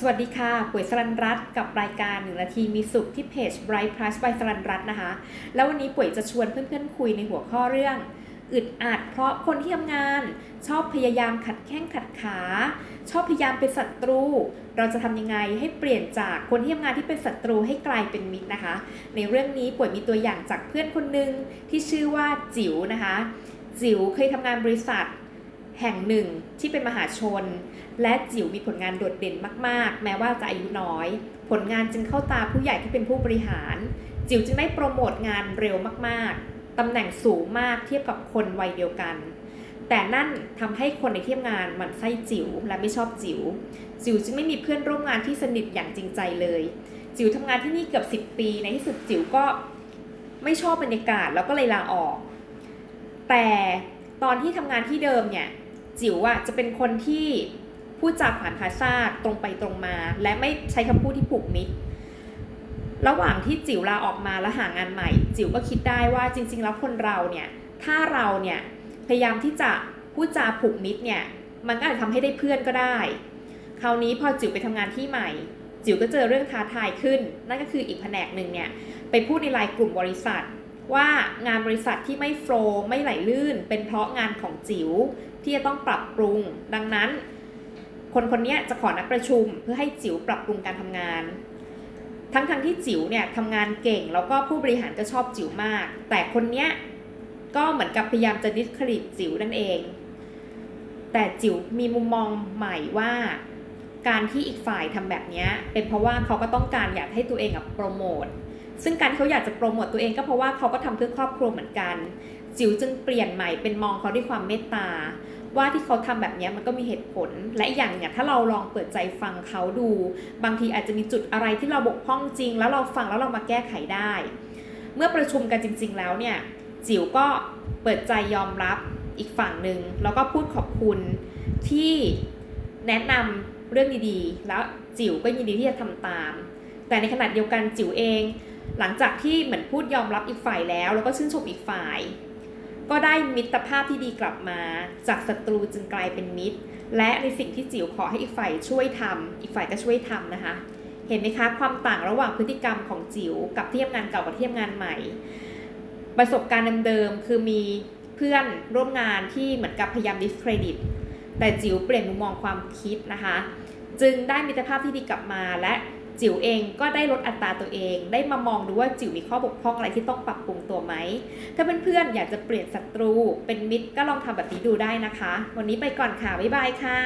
สวัสดีค่ะป่วยสรันรัตกับรายการหนึ่งนาทีมีสุขที่เพจ Bright Plus by สรันรัตน์นะคะ แล้ววันนี้ป่วยจะชวนเพื่อนๆคุยในหัวข้อเรื่อง อึดอัดเพราะคนที่ทำงาน ชอบพยายามขัดแข้งขัดขา ชอบพยายามเป็นศัตรู เราจะทำยังไงให้เปลี่ยนจากคนที่ทำงานที่เป็นศัตรูให้กลายเป็นมิตรนะคะ ในเรื่องนี้ป่วยมีตัวอย่างจากเพื่อนคนหนึ่งที่ชื่อว่าจิ๋วนะคะ จิ๋วเคยทำงานบริษัท แห่งหนึ่งที่เป็นมหาชน และจิ๋วมีผลงานโดดเด่นมาก ๆ แม้ว่าจะอายุน้อย ผลงานจึงเข้าตาผู้ใหญ่ที่เป็นผู้บริหาร จิ๋วจึงได้โปรโมทงานเร็วมากๆตำแหน่งสูงมากเทียบกับคนวัยเดียวกัน แต่นั่นทำให้คนในที่ทำงานหมันไส้จิ๋วและไม่ชอบจิ๋วจิ๋วจึงไม่มีเพื่อนร่วมงานที่สนิทอย่างจริงใจเลย จิ๋วทำงานที่นี่เกือบ 10 ปีในที่สุดจิ๋วก็ไม่ชอบบรรยากาศแล้วก็เลยลาออก แต่ตอนที่ทำงานที่เดิมเนี่ย จิ๋วอะจะเป็นคนที่พูดจาผ่านภาษาตรงไปตรงมา และไม่ใช้คำพูดที่ผูกมิตร ระหว่างที่จิ๋วลาออกมาแล้วหางานใหม่ จิ๋วก็คิดได้ว่าจริง ๆ แล้วคนเราเนี่ยถ้าเราเนี่ยพยายามที่จะพูดจาผูกมิตรเนี่ยมันก็อาจจะทำให้ได้เพื่อนก็ได้ คราวนี้พอจิ๋วไปทำงานที่ใหม่ จิ๋วก็เจอเรื่องท้าทายขึ้น นั่นก็คืออีกแผนกหนึ่งเนี่ยไปพูดในไลน์กลุ่มบริษัท ว่างานบริษัทที่ไม่โฟล์ไม่ไหลลื่น เป็นเพราะงานของจิ๋วที่จะต้องปรับปรุง ดังนั้น คนคนนี้จะขอนัดประชุมเพื่อให้จิ๋วปรับปรุงการทำงาน ทั้งทงๆที่จิ๋วเนี่ยทำงานเก่งแล้วก็ผู้บริหารก็ชอบจิ๋วมาก แต่คนเนี้ยก็เหมือนกับพยายามจะดิสเครดิตจิ๋วนั่นเอง แต่จิ๋วมีมุมมองใหม่ว่าการที่อีกฝ่ายทำแบบนี้เป็นเพราะว่าเขาก็ต้องการอยากให้ตัวเองอะโปรโมท ซึ่งการเขาอยากจะโปรโมทตัวเองก็เพราะว่าเขาก็ทำเพื่อครอบครัวเหมือนกัน จิ๋วจึงเปลี่ยนใหม่เป็นมองเขาด้วยความเมตตา ว่าที่เขาทำแบบนี้มันก็มีเหตุผล และอีกอย่างเนี่ยถ้าเราลองเปิดใจฟังเขาดู บางทีอาจจะมีจุดอะไรที่เราบกพร่องจริง แล้วเราฟังแล้วเรามาแก้ไขได้ เมื่อประชุมกันจริง ๆ แล้วเนี่ยจิ๋วก็เปิดใจยอมรับอีกฝั่งหนึ่งแล้วก็พูดขอบคุณที่แนะนำเรื่องดีๆ แล้วจิ๋วก็ยินดีที่จะทำตาม แต่ในขณะเดียวกันจิ๋วเอง หลังจากที่เหมือนพูดยอมรับอีกฝ่ายแล้ว แล้วก็ชื่นชมอีกฝ่าย ก็ได้มิตรภาพที่ดีกลับมา จากศัตรูจึงกลายเป็นมิตร และในสิ่งที่จิ๋วขอให้อีกฝ่ายช่วยทำอีกฝ่ายก็ช่วยทำนะคะ เห็นไหมคะความต่างระหว่างพฤติกรรมของจิ๋วกับที่ทำงานเก่ากับที่ทำงานใหม่ ประสบการณ์เดิมๆคือมีเพื่อนร่วมงานที่เหมือนกับพยายามดิสเครดิตแต่จิ๋วเปลี่ยนมุมมองความคิดนะคะ จึงได้มิตรภาพที่ดีกลับมาและ จิ๋วเองก็ได้ลดอัตราตัวเอง ได้มามองดูว่าจิ๋วมีข้อบกพร่องอะไรที่ต้องปรับปรุงตัวไหม ถ้าเพื่อนๆอยากจะเปลี่ยนศัตรูเป็นมิตรก็ลองทำแบบนี้ดูได้นะคะ วันนี้ไปก่อนค่ะ บ๊ายบายค่ะ